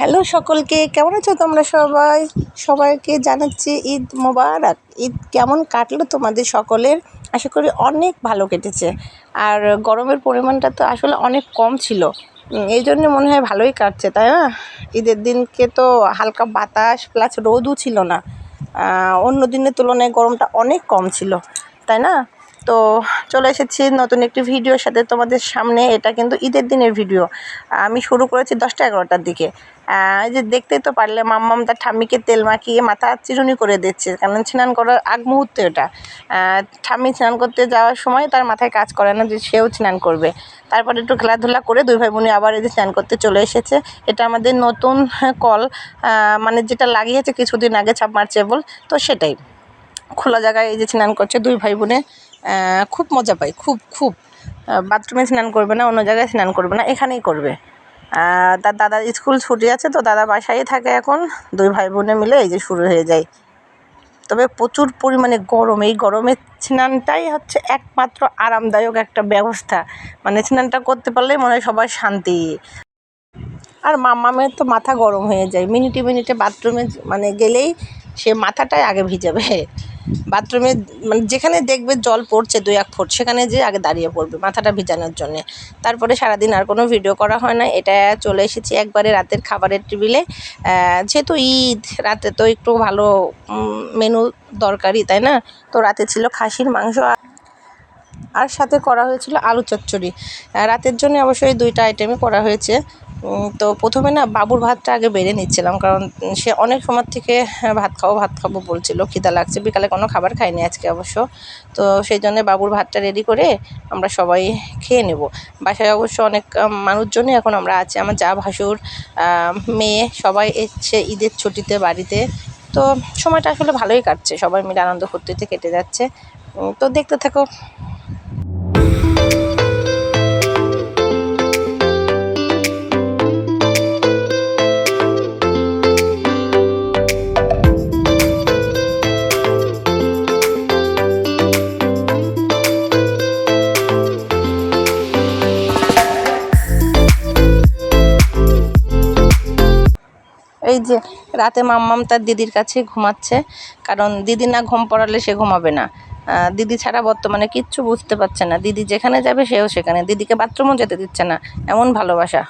Hello সকলকে, কেমন আছো তোমরা সবাই? সবাইকে জানাচ্ছি ঈদ মোবারক। ঈদ কেমন কাটলো তোমাদের সকলের? আশা করি অনেক ভালো কেটেছে। আর গরমের পরিমাণটা তো আসলে অনেক কম ছিল। এই জন্য মনে হয় ভালোই কাটছে, তাই না? ঈদের দিনকে তো হালকা বাতাস প্লাস রোদও ছিল না। অন্য দিনের তুলনায় গরমটা অনেক কম ছিল, তাই না? তো চলে এসেছি নতুন একটি ভিডিওর সাথে তোমাদের সামনে। এটা কিন্তু ঈদের দিনের ভিডিও। আমি শুরু করেছি দশটা এগারোটার দিকে। এই যে দেখতেই তো পারলে মাম্মাম তার ঠাম্মিকে তেল মাখিয়ে মাথা চিরুনি করে দিচ্ছে। কারণ স্নান করার আগ মুহূর্তে ওটা ঠাম্মি স্নান করতে যাওয়ার সময় তার মাথায় কাজ করে না যে সেও স্নান করবে। তারপরে একটু খেলাধুলা করে দুই ভাই বোনে আবার এই যে স্নান করতে চলে এসেছে। এটা আমাদের নতুন কল মানে যেটা লাগিয়েছে কিছুদিন আগে সাবমার্চেবল তো সেটাই। খোলা জায়গায় এই যে স্নান করছে, দুই ভাই বোনে খুব মজা পায়, খুব খুব। বাথরুমে স্নান করবে না, অন্য জায়গায় স্নান করবে না, এখানেই করবে। তার দাদার স্কুল ছুটি আছে তো দাদা বাসায় থাকে এখন, দুই ভাই বোনে মিলে এই যে শুরু হয়ে যায়। তবে প্রচুর পরিমাণে গরম, এই গরমে স্নানটাই হচ্ছে একমাত্র আরামদায়ক একটা ব্যবস্থা। মানে স্নানটা করতে পারলেই মনে হয় সবার শান্তি। আর মামামের তো মাথা গরম হয়ে যায়, মিনিটে মিনিটে বাথরুমে মানে গেলেই সে মাথাটাই আগে ভিজাবে। বাথরুমে মানে যেখানে দেখবে জল পড়ছে, দুই এক ফুট, সেখানে যে আগে দাঁড়িয়ে পড়বে মাথাটা ভিজানোর জন্যে। তারপরে সারাদিন আর কোনো ভিডিও করা হয় না। এটা চলে এসেছি একবারে রাতের খাবারের টেবিলে যেহেতু ঈদ, রাতে তো একটু ভালো মেনু দরকারি তাই না? তো রাতে ছিল খাসির মাংস আর- সাথে করা হয়েছিল আলু চচ্চড়ি। রাতের জন্য অবশ্যই দুইটা আইটেমই করা হয়েছে। তো প্রথমে না বাবুর ভাতটা আগে বেড়ে নিচ্ছিলাম কারণ সে অনেক সময় থেকে হ্যাঁ, ভাত খাব ভাত খাব বলছিল খিদা লাগছে। বিকালে কোনো খাবার খাইনি আজকে অবশ্য। তো সেই জন্য বাবুর ভাতটা রেডি করে আমরা সবাই খেয়ে নেব। বাসায় অবশ্য অনেক মানুষজনই এখন আমরা আছি। আমার যা ভাসুর মেয়ে সবাই এসছে ঈদের ছুটিতে বাড়িতে। তো সময়টা আসলে ভালোই কাটছে। সবাই মিলে আনন্দ ফুর্তিতে কেটে যাচ্ছে। তো দেখতে থাকো। এই যে রাতে মাম্মাম তার দিদির কাছে ঘুমাচ্ছে, কারণ দিদি না ঘুম পড়ালে সে ঘুমাবে না। দিদি ছাড়া বর্তমানে কিচ্ছু বুঝতে পারছে না। দিদি যেখানে যাবে সেও সেখানে। দিদিকে বাথরুমও যেতে দিচ্ছে না। এমন ভালোবাসা।